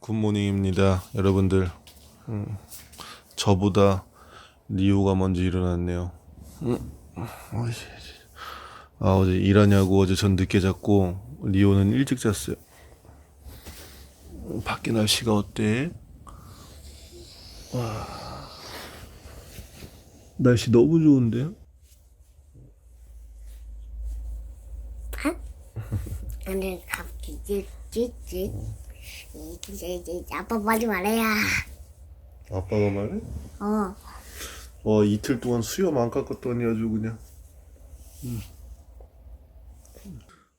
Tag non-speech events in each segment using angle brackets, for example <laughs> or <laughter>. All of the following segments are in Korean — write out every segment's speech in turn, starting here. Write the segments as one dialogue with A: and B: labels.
A: 굿모닝입니다, 여러분들. 음, 저보다 리오가 먼저 일어났네요. 음, 어이, 아 어제 일하냐고 어제 전 늦게 잤고 리오는 일찍 잤어요. 음, 밖에 날씨가 어때? 와, 날씨 너무 좋은데요?
B: 오늘 <laughs> 갑자기 찌찌찌 아빠 빨리 말해야.
A: 아빠가 말해?
B: 어.
A: 와 이틀 동안 수염 안 깎았더니 아주 그냥. 음.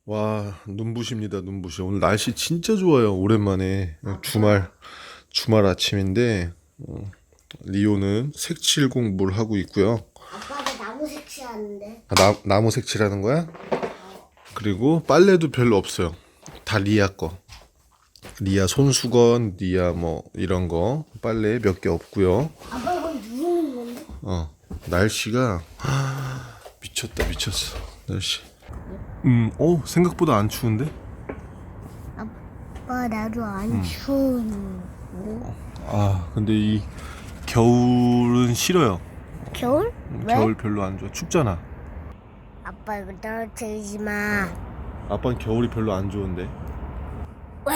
A: 와 눈부십니다 눈부셔 오늘 날씨 진짜 좋아요 오랜만에. 주말 주말 아침인데 어, 리오는 색칠 공부를 하고 있고요.
B: 아빠가 나무 색칠하는데.
A: 아, 나, 나무 색칠하는 거야? 그리고 빨래도 별로 없어요. 다 리아 거 리아 손수건 리아 뭐 이런 거 빨래 몇 개 없고요.
B: 아빠 이건 누르는 건데
A: 어 날씨가 미쳤다 미쳤어 날씨. 음어 생각보다 안 추운데?
B: 아빠 나도 안 추운데.
A: 아 근데 이 겨울은 싫어요.
B: 겨울? 왜?
A: 겨울 별로 안 좋아. 춥잖아.
B: 아빠 이거 떨어뜨리지 마.
A: 아빠는 겨울이 별로 안 좋은데?
B: 왜?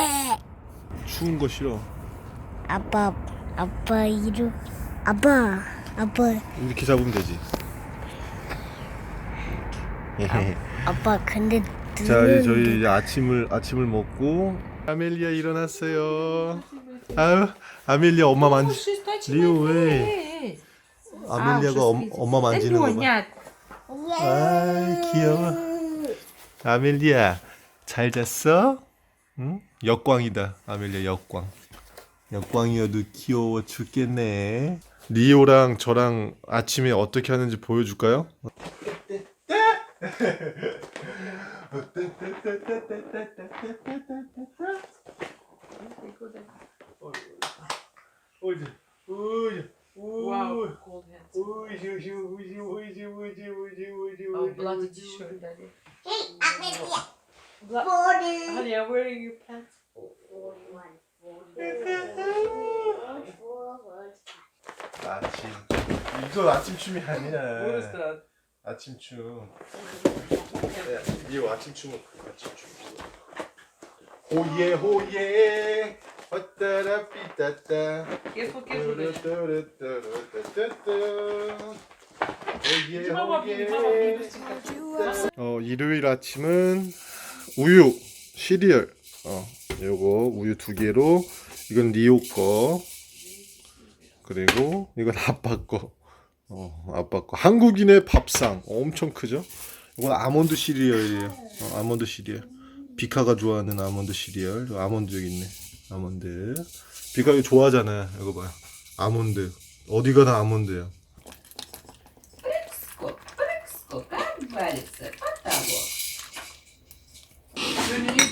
A: 추운 거 싫어
B: 아빠 아빠 이름 아빠 아빠
A: 이렇게 잡으면 되지
B: 아빠 근데
A: 자 이제 저희 이제 아침을 아침을 먹고 아멜리아 일어났어요 아유 아멜리아 엄마 만지 리오 왜 아멜리아가 엄, 엄마 만지는 거 봐.
C: Нет,
A: 아 귀여워 아멜리아 잘 잤어? 응? 역광이다 아멜리아 역광 역광이어도 귀여워 죽겠네 리오랑 저랑 아침에 어떻게 하는지 보여줄까요?
C: Wow, cold hands. Oh, bloody t-shirt, Daddy. Bla-
B: 머리
C: Honey, I'm wearing your pants.
A: 아침 이거 아침 춤이
C: What is
A: 아니야
C: that?
A: 아침 춤 이거 아침 춤은 아침 춤 호예 호예 어따라 삐따따 호예 호예
C: mama.
A: 어 일요일 아침은 우유, 시리얼. 어, 요거 우유 두 개로 이건 리오 거. 그리고 이건 아빠 거. 어, 아빠 거. 한국인의 밥상. 엄청 크죠? 이건 아몬드 시리얼이에요. 어, 아몬드 시리얼. 비카가 좋아하는 아몬드 시리얼. 아몬드 여기 있네. 아몬드. 비카 이거 좋아하잖아요. 이거 봐요. 아몬드. 어디가 다 아몬드예요.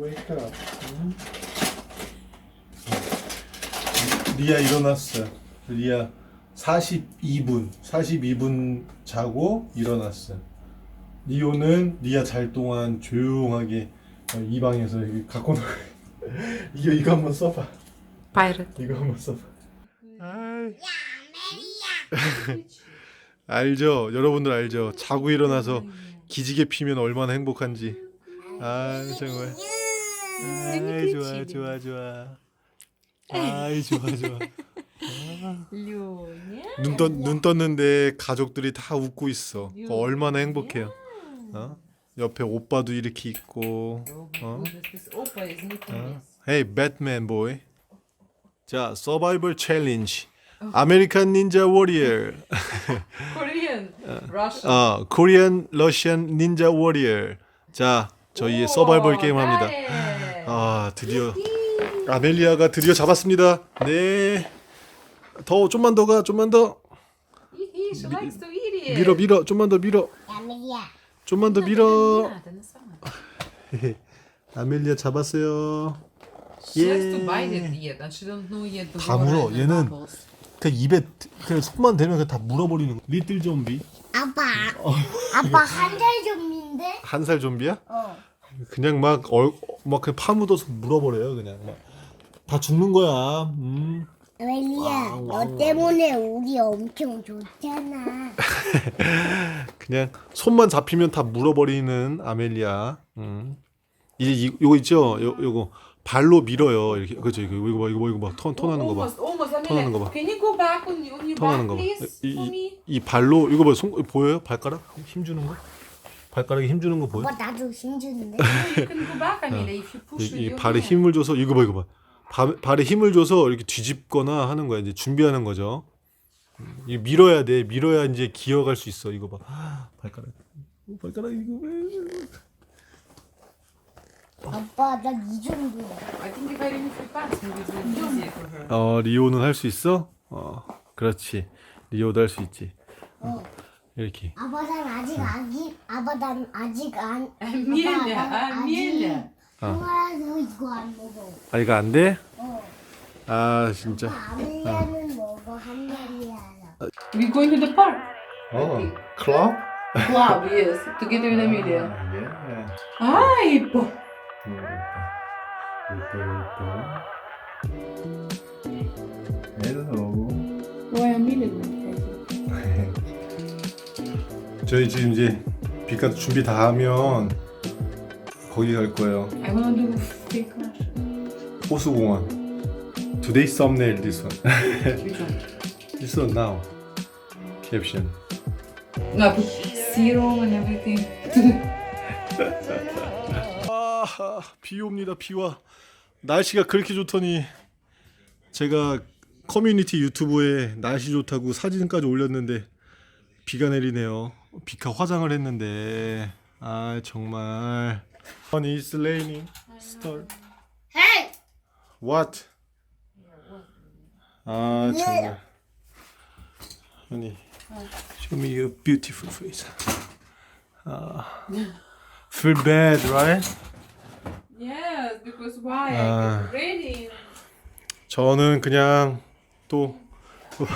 A: wake up. 리아 일어났어. 리아 42분, 42분 자고 일어났어. 리오는 리아 잘 동안 조용하게 어, 이 방에서 이렇게 갖고 놀. 이거 <laughs> 이거 한번 써봐.
C: Pirate.
A: 이거 한번 써봐. <laughs> 알죠, 여러분들 알죠. 자고 일어나서 기지개 피면 얼마나 행복한지. 아 정말. 아이 좋아 좋아 좋아. 아이 좋아 좋아. 눈, 떴, 눈 떴는데 가족들이 다 웃고 있어. 얼마나 행복해요. 어? 옆에 오빠도 이렇게 있고. 어?
C: 어?
A: Hey, Batman boy. 자, 서바이벌 챌린지. 아메리칸 닌자 워리어.
C: Korean. Russian.
A: 아, 코리안 러시안 닌자 워리어. 자, 저희의 서바이벌 게임 합니다. 아, 드디어 아멜리아가 드디어 잡았습니다. 네. 더 좀만 더 가. 좀만 더.
C: Hihi, she likes to eat it.
A: 밀어 밀어. 좀만 더 밀어. 좀만 더 밀어. 아멜리아 잡았어요.
C: The
A: 다 물어. 얘는. 그 입에 그 손만 대면 그다 물어버리는 거. 리틀 좀비.
B: 아빠. 아빠 한 살 좀인데?
A: 한 살 좀비야?
B: 어.
A: 그냥 막 얼 막 그 파묻어서 물어버려요. 그냥 막. 다 죽는 거야. 음.
B: 아멜리야, 너 때문에 우리 엄청 좋잖아. <laughs>
A: 그냥 손만 잡히면 다 물어버리는 아멜리아. 음. 이제 이, 요거 있죠? 요 요거 발로 밀어요. 이렇게 그죠? 이거 이거 봐, 이거 봐, 이거 봐. 턴 턴하는 거 봐. 턴하는 거 봐.
C: can you go back on, on your
A: 턴하는 거 봐. 이, 이, 발로 이거 봐. 손 보여요? 발가락 힘 주는 거? 발가락에 힘 주는 거 보여?
B: 아빠 나도 힘주는데?
C: Push
A: 이, 이 발에. 힘을 줘서 이거 봐 이거 봐. 발, 발에 힘을 줘서 이렇게 뒤집거나 하는 거야. 이제 준비하는 거죠. 음, 이 밀어야 돼. 밀어야 이제 기어갈 수 있어. 이거 봐. 발가락. 어, 발가락 이거 왜?
B: 아빠 나이 정도야.
C: I think if I your pants, maybe it will be easier for her.
A: 어 리오는 할 수 있어? 어 그렇지. 리오도 할 수 있지.
B: 어.
A: 이렇게.
B: 아빠 난 아직 아기. 아빠 난 아직 안. 아빠, 난
C: Amelia.
B: 아직 형아라서 이거 안 먹어.
A: 아 이거 안 돼?
B: 어.
A: 아 진짜.
B: 아멜리아는 먹어 한달이야.
C: We're going to the park.
A: 어 클럽?
C: Club, yes, together with Amelia.
A: 예.
C: Ai, pô.
A: 헬로.
C: Ué, Amelia.
A: 저희 지금 이제 비카 준비 다 하면 거기 갈 거예요.
C: I wanna do fake.
A: 호수공원. Today thumbnail this one.
C: Which one?
A: this one now. Caption.
C: No, put zero and everything.
A: 아, 비 옵니다. 비와. 날씨가 그렇게 좋더니 제가 커뮤니티 유튜브에 날씨 좋다고 사진까지 올렸는데 비가 내리네요. 비카 화장을 했는데 아 정말. Honey, it's raining. Start.
B: Hey!
A: What? 아 정말. Honey, show me your beautiful face. 아, feel bad, right?
C: Yes, because why?
A: Ah.
C: It's raining.
A: 저는 그냥 또, 또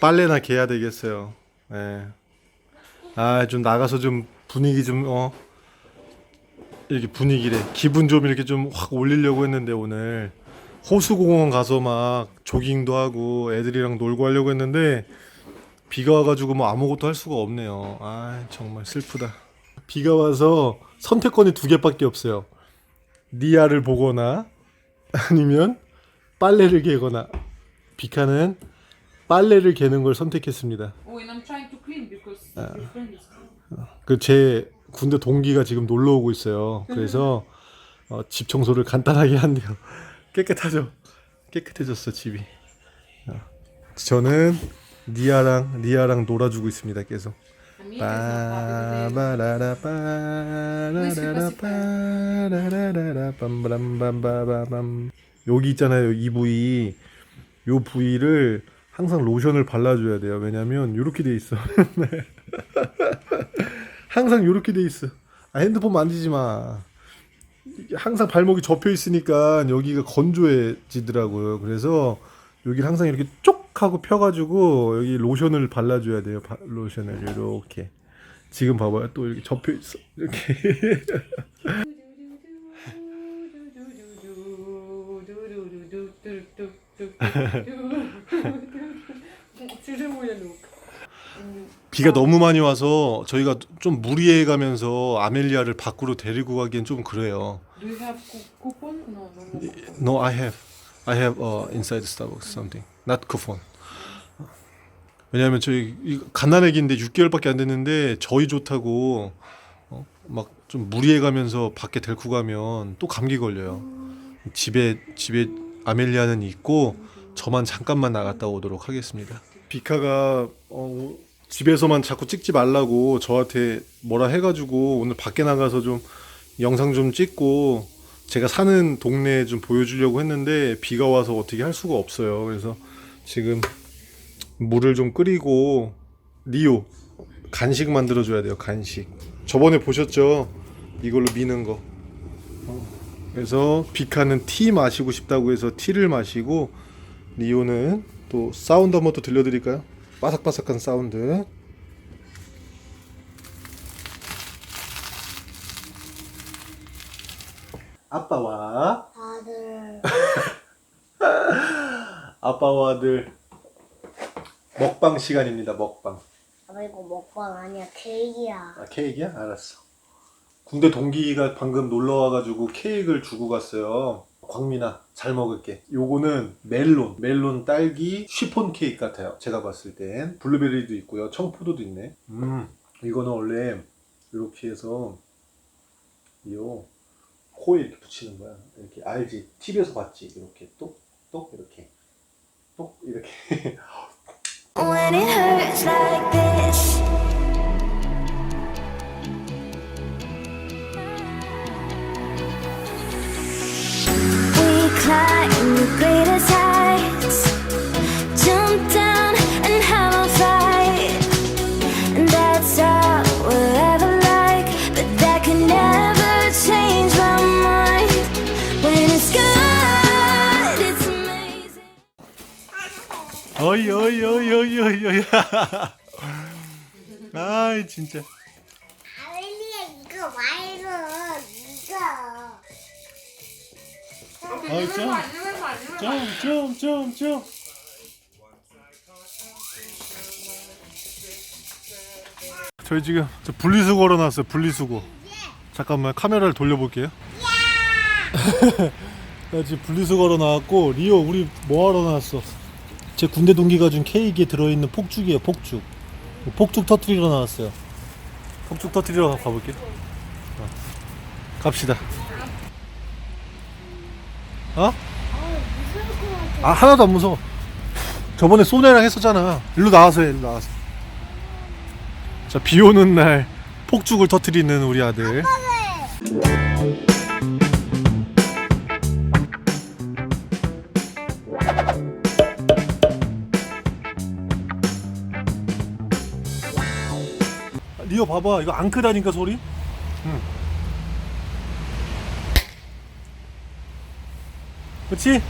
A: 빨래나 개야 되겠어요. 예. 아, 좀 나가서 좀 분위기 좀, 어, 이렇게 분위기래. 기분 좀 이렇게 좀 확 올리려고 했는데, 오늘. 호수공원 가서 막 조깅도 하고 애들이랑 놀고 하려고 했는데, 비가 와가지고 뭐 아무것도 할 수가 없네요. 아, 정말 슬프다. 비가 와서 선택권이 두 개밖에 없어요. 니아를 보거나, 아니면 빨래를 개거나 비카는 빨래를 개는 걸 선택했습니다.
C: Oh, and I'm trying to clean because your friend is clean.
A: 그제 군대 동기가 지금 놀러 오고 있어요. 그래서 <laughs> 어, 집 청소를 간단하게 한대요. 깨끗하죠. 깨끗해졌어 집이. 어, 저는 니아랑 니아랑 놀아주고 있습니다. 계속. 빰바람밤바바밤 여기 있잖아요 이 부위 요 부위를 항상 로션을 발라줘야 돼요 왜냐면 요렇게 돼 있어 항상 요렇게 돼 있어 아 핸드폰 만지지 마 항상 발목이 접혀 있으니까 여기가 건조해지더라고요 그래서 여기를 항상 이렇게 쪽 하고 펴가지고 여기 로션을 발라줘야 돼요 바- 로션을 이렇게 지금 봐봐요 또 이렇게 접혀 있어 이렇게 비가 너무 많이 와서 저희가 좀 무리해 가면서 아멜리아를 밖으로 데리고 가기엔 좀 그래요.
C: Do you have cou- coupon? No, no, no.
A: No, I have, I have uh, inside Starbucks something, coupon. 왜냐하면 저희 이 갓난아기인데 6개월밖에 안 됐는데 저희 좋다고 어? 막좀 무리해가면서 밖에 데리고 가면 또 감기 걸려요. 집에 집에 아멜리아는 있고 저만 잠깐만 나갔다 오도록 하겠습니다. 비카가 어, 집에서만 자꾸 찍지 말라고 저한테 뭐라 해가지고 오늘 밖에 나가서 좀 영상 좀 찍고 제가 사는 동네 좀 보여주려고 했는데 비가 와서 어떻게 할 수가 없어요. 그래서 지금 물을 좀 끓이고 리오 간식 만들어 줘야 돼요. 간식. 저번에 보셨죠? 이걸로 미는 거. 어, 그래서 비카는 티 마시고 싶다고 해서 티를 마시고 리오는 또 사운드 한번 또 들려드릴까요? 바삭바삭한 사운드. 아빠와
B: 다들
A: 아빠와 아들 먹방 시간입니다. 먹방.
B: 아빠 이거 먹방 아니야 케이크야.
A: 아 케이크야? 알았어. 군대 동기가 방금 놀러 와가지고 케이크를 주고 갔어요. 광민아 잘 먹을게. 요거는 멜론, 멜론 딸기 쉬폰 케이크 같아요. 제가 봤을 땐 블루베리도 있고요, 청포도도 있네. 음, 이거는 원래 이렇게 해서 요 코에 이렇게 붙이는 거야. 이렇게 알지? TV에서 봤지? 이렇게 똑똑 이렇게 똑 이렇게.
D: When it hurts like this. We climb the greatest heights,
A: 어이 어이 어이 어이 어이 어이. <laughs> 아이 진짜.
B: 아벨리야 이거 말고 이거.
A: 아이 점점점점점 저희 지금 저 분리수거로 나왔어요 분리수거. 잠깐만 카메라를 돌려볼게요. <laughs> 나 지금 분리수거로 나왔고 리오 우리 뭐하러 나왔어 제 군대 동기가 준 케이크에 들어있는 폭죽이에요 폭죽. 폭죽 터트리러 나왔어요. 폭죽 터트리러 가볼게요. 어. 갑시다. 어? 아 하나도 안 무서워. 저번에 소네랑 했었잖아. 일로 나와서 해 일로 나와서. 자 비오는 날 폭죽을 터트리는 우리 아들 리오 봐봐 이거 안 크다니까 소리 응. 그치?